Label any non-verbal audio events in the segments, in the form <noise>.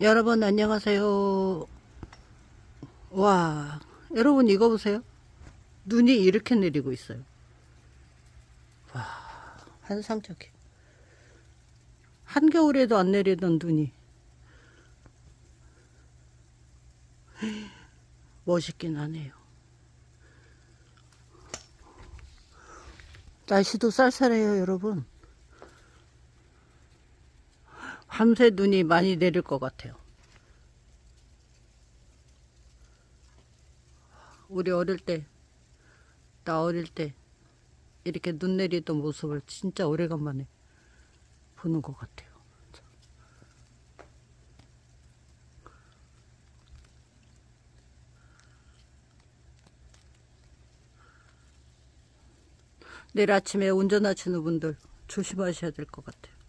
여러분 안녕하세요. 와, 여러분 이거 보세요. 눈이 이렇게 내리고 있어요. 와, 환상적이에요. 한겨울에도 안 내리던 눈이 멋있긴 하네요. 날씨도 쌀쌀해요, 여러분. 밤새 눈이 많이 내릴 것 같아요. 우리 어릴 때, 나 어릴 때, 이렇게 눈 내리던 모습을 진짜 오래간만에 보는 것 같아요. 내일 아침에 운전하시는 분들 조심하셔야 될 것 같아요.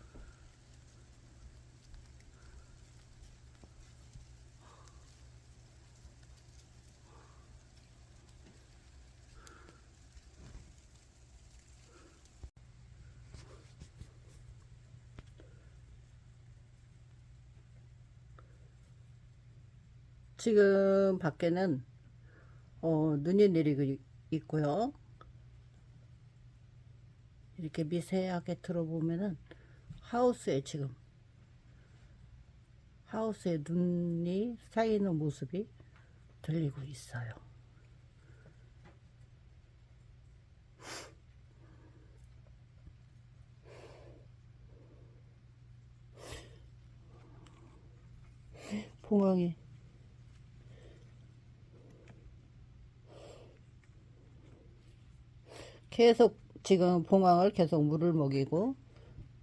지금 밖에는 어, 눈이 내리고 있고요. 이렇게 미세하게 들어보면은 하우스에 지금 하우스에 눈이 쌓이는 모습이 들리고 있어요. <laughs> 봉황이 계속 지금 봉황을 계속 물을 먹이고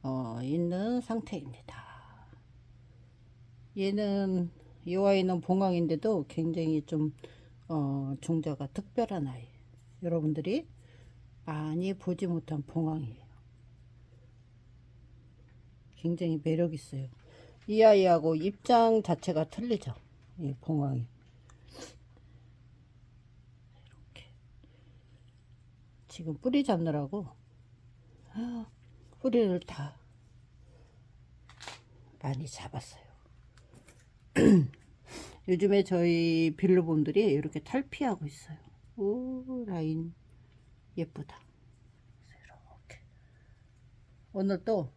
어, 있는 상태입니다. 얘는 이 아이는 봉황인데도 굉장히 좀 어, 종자가 특별한 아이. 여러분들이 많이 보지 못한 봉황이에요. 굉장히 매력 있어요. 이 아이하고 입장 자체가 틀리죠. 이 봉황이. 지금 뿌리 잡느라고 뿌리를 다 많이 잡았어요. <clears throat> 요즘에 저희 빌로본들이 이렇게 탈피하고 있어요. 오 라인 예쁘다. 이렇게 오늘 또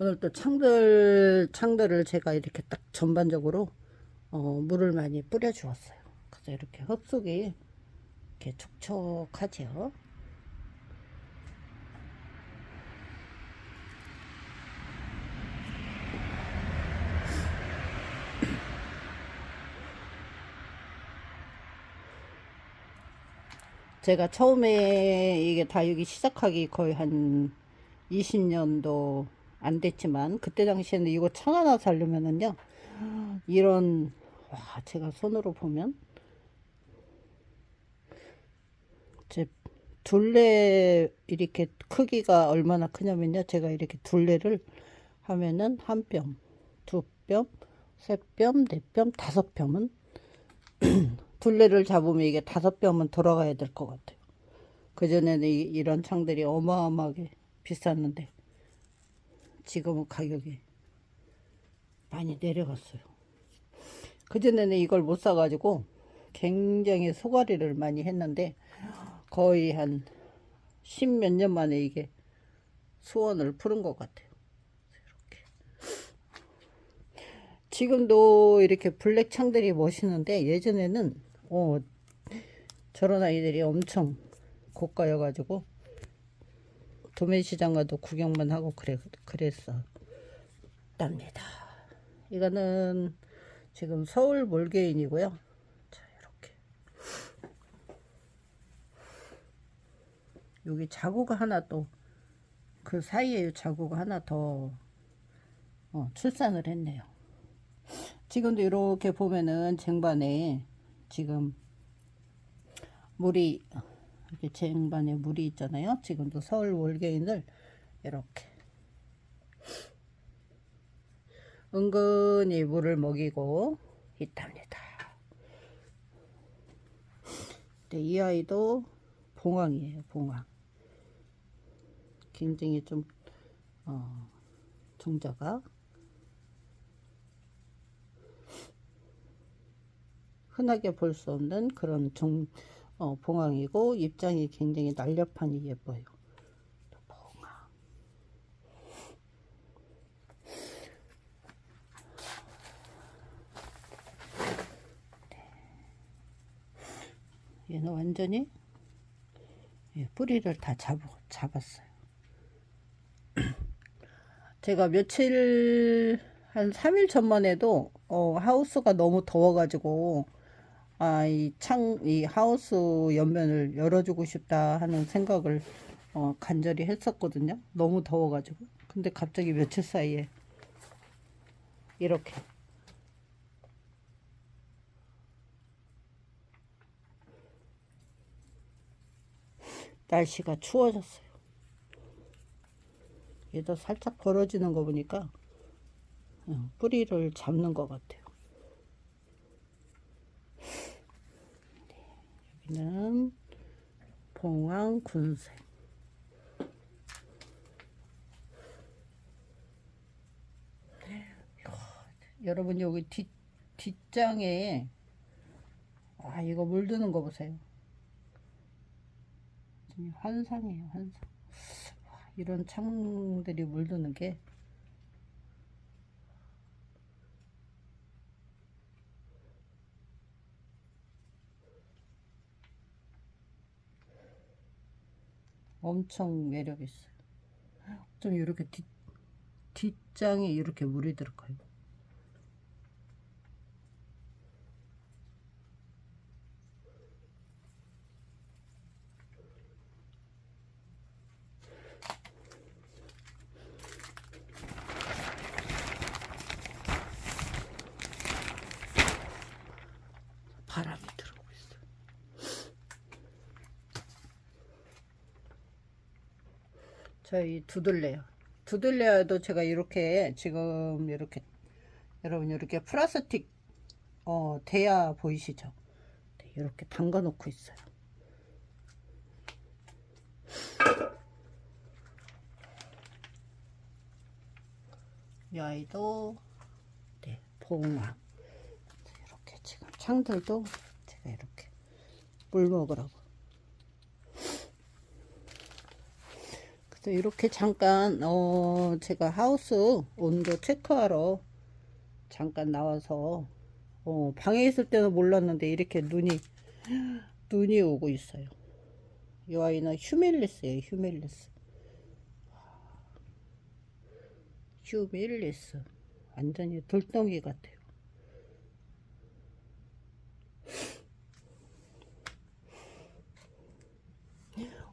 오늘 또 창들 창들을 제가 이렇게 딱 전반적으로 어, 물을 많이 뿌려 주었어요. 그래서 이렇게 흙 속이 이렇게 촉촉하죠. 제가 처음에 이게 다육이 시작하기 거의 한 20년도 안 됐지만 그때 당시에는 이거 창 하나 살려면은요 이런 와 제가 손으로 보면 제 둘레 이렇게 크기가 얼마나 크냐면요. 제가 이렇게 둘레를 하면은 한 뼘, 두 뼘, 세 뼘, 네 뼘, 다섯 뼘은 <clears throat> 둘레를 잡으면 이게 다섯 뼘은 돌아가야 될 것 같아요. 그전에는 이, 이런 창들이 어마어마하게 비쌌는데 지금은 가격이 많이 내려갔어요. 그전에는 이걸 못 사가지고 굉장히 소가리를 많이 했는데 거의 한 십몇 년 만에 이게 소원을 푸른 것 같아요. 이렇게. 지금도 이렇게 블랙 창들이 멋있는데 예전에는 어, 저런 아이들이 엄청 고가여가지고 도매시장 가도 구경만 하고 그래, 그랬어. 답니다. 이거는 지금 서울 몰개인이고요. 자, 이렇게. 여기 자구가 하나 또 그 사이에 자구가 하나 더 어, 출산을 했네요. 지금도 이렇게 보면은 쟁반에 지금 물이 이렇게 쟁반에 물이 있잖아요. 지금도 서울 월계인을 이렇게 은근히 물을 먹이고 있답니다. 네, 이 아이도 봉황이에요. 봉황. 굉장히 좀 어, 종자가 흔하게 볼 수 없는 그런 종, 어, 봉황이고 입장이 굉장히 날렵하니 예뻐요. 네. 얘는 완전히 예, 뿌리를 다 잡, 잡았어요. 제가 며칠 한 3일 전만 해도 어, 하우스가 너무 더워가지고 아, 이 창, 이 하우스 옆면을 열어주고 싶다 하는 생각을 어, 간절히 했었거든요. 너무 더워가지고. 근데 갑자기 며칠 사이에 이렇게 날씨가 추워졌어요. 얘도 살짝 벌어지는 거 보니까 어, 뿌리를 잡는 것 같아요. 네, 여기는 봉황 군색. 이야, 여러분 여기 뒷 뒷장에 아 이거 물드는 거 보세요. 환상이에요 환상. 와, 이런 창들이 물드는 게 엄청 매력 있어요. 좀 이렇게 뒷 뒷장에 이렇게 물이 들어가요. 바람이 들어오고 있어요. 저희 두들레요. 두들레도 제가 이렇게 지금 이렇게 여러분 이렇게 플라스틱 어 대야 보이시죠? 네, 이렇게 담가 놓고 있어요. 이 아이도 네 봉황 이렇게 지금 창들도 제가 이렇게 물 먹으라고 그래서 이렇게 잠깐 어 제가 하우스 온도 체크하러 잠깐 나와서 어 방에 있을 때는 몰랐는데 이렇게 눈이 눈이 오고 있어요. 이 아이는 휴밀리스예요. 휴밀리스. 휴밀리스. 완전히 돌덩이 같아요.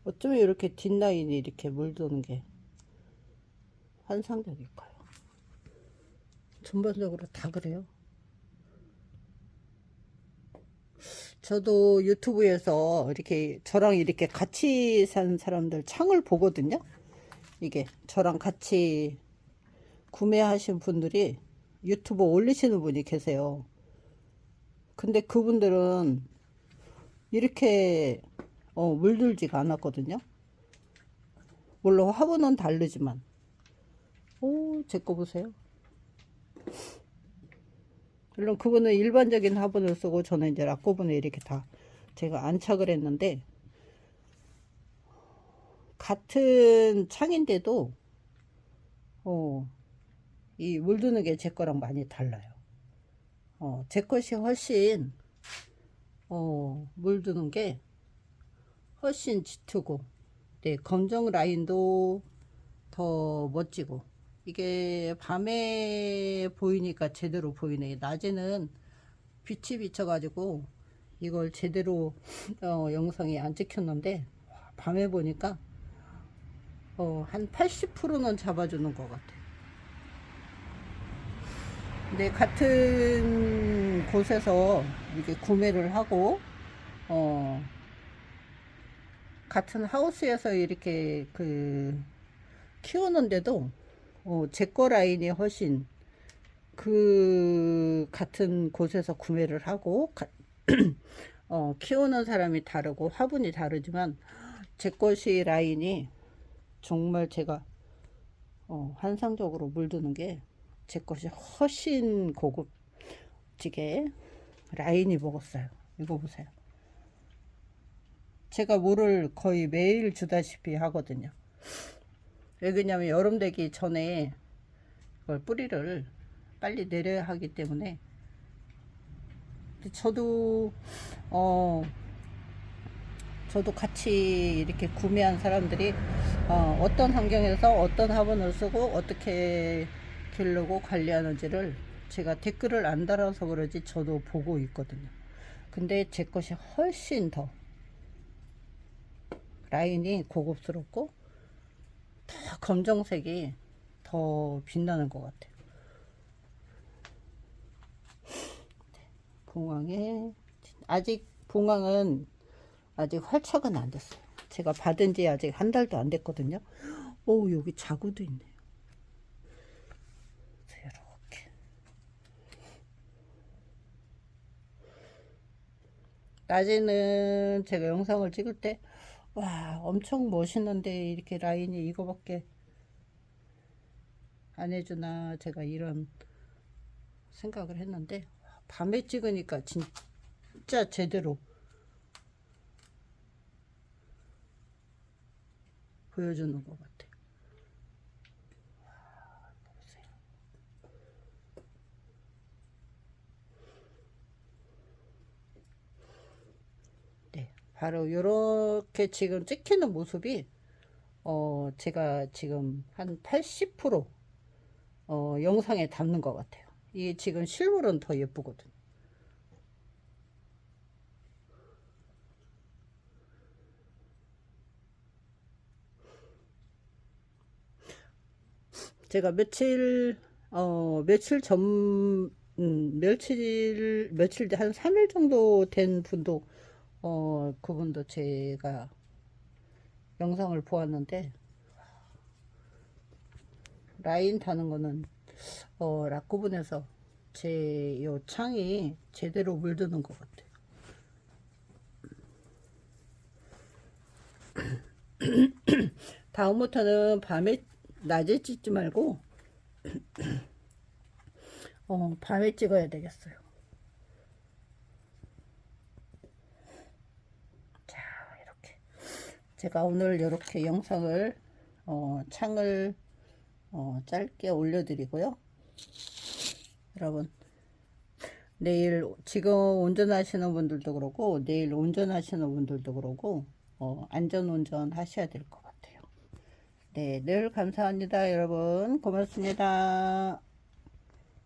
어쩌면 이렇게 뒷라인이 이렇게 물드는 게 환상적일까요? 전반적으로 다 그래요. 저도 유튜브에서 이렇게 저랑 이렇게 같이 산 사람들 창을 보거든요. 이게 저랑 같이 구매하신 분들이 유튜브 올리시는 분이 계세요. 근데 그분들은 이렇게 어, 물들지가 않았거든요. 물론 화분은 다르지만. 오, 제 거 보세요. 물론 그분은 일반적인 화분을 쓰고 저는 이제 락고분에 이렇게 다 제가 안착을 했는데 같은 창인데도 어, 이 물드는 게 제 거랑 많이 달라요. 어, 제 것이 훨씬 어, 물드는 게 훨씬 짙고 네, 검정 라인도 더 멋지고 이게 밤에 보이니까 제대로 보이네. 낮에는 빛이 비쳐 가지고 이걸 제대로 어, 영상에 안 찍혔는데 밤에 보니까 어, 한 80%는 잡아주는 것 같아요 근데 같은 곳에서 이렇게 구매를 하고 어, 같은 하우스에서 이렇게 그 키우는데도 어, 제거 라인이 훨씬 그 같은 곳에서 구매를 하고 가, <clears throat> 어, 키우는 사람이 다르고 화분이 다르지만 제 것이 라인이 정말 제가 어, 환상적으로 물드는 게 제 것이 훨씬 고급지게 라인이 먹었어요. 이거 보세요. 제가 물을 거의 매일 주다시피 하거든요. 왜 그러냐면 여름 되기 전에 그걸 뿌리를 빨리 내려야 하기 때문에 저도 어 저도 같이 이렇게 구매한 사람들이 어, 어떤 환경에서 어떤 화분을 쓰고 어떻게 기르고 관리하는지를 제가 댓글을 안 달아서 그러지 저도 보고 있거든요. 근데 제 것이 훨씬 더 라인이 고급스럽고 더 검정색이 더 빛나는 것 같아요. 봉황에 아직 봉황은 아직 활착은 안 됐어요. 제가 받은 지 아직 한 달도 안 됐거든요. 오 여기 자구도 있네요. 이렇게 낮에는 제가 영상을 찍을 때 와 엄청 멋있는데 이렇게 라인이 이거밖에 안 해주나 제가 이런 생각을 했는데 밤에 찍으니까 진짜 제대로 보여주는 것 같아요. 와, 이거 보세요. 네, 바로 이렇게 지금 찍히는 모습이 어 제가 지금 한 80% 어, 영상에 담는 것 같아요. 이게 지금 실물은 더 예쁘거든. 제가 며칠 어 며칠 전 음, 며칠 며칠 한 3일 정도 된 분도 어 그분도 제가 영상을 보았는데 라인 다는 거는 어 락구분에서 제 요 창이 제대로 물드는 것 같아요. <clears throat> 다음부터는 밤에 낮에 찍지 말고 <clears throat> 어 밤에 찍어야 되겠어요. 자 이렇게 제가 오늘 이렇게 영상을 어 창을 어, 짧게 올려드리고요. 여러분, 내일 지금 운전하시는 분들도 그렇고, 내일 운전하시는 분들도 그렇고, 어, 안전 운전 하셔야 될 것 같아요. 네, 늘 감사합니다, 여러분. 고맙습니다.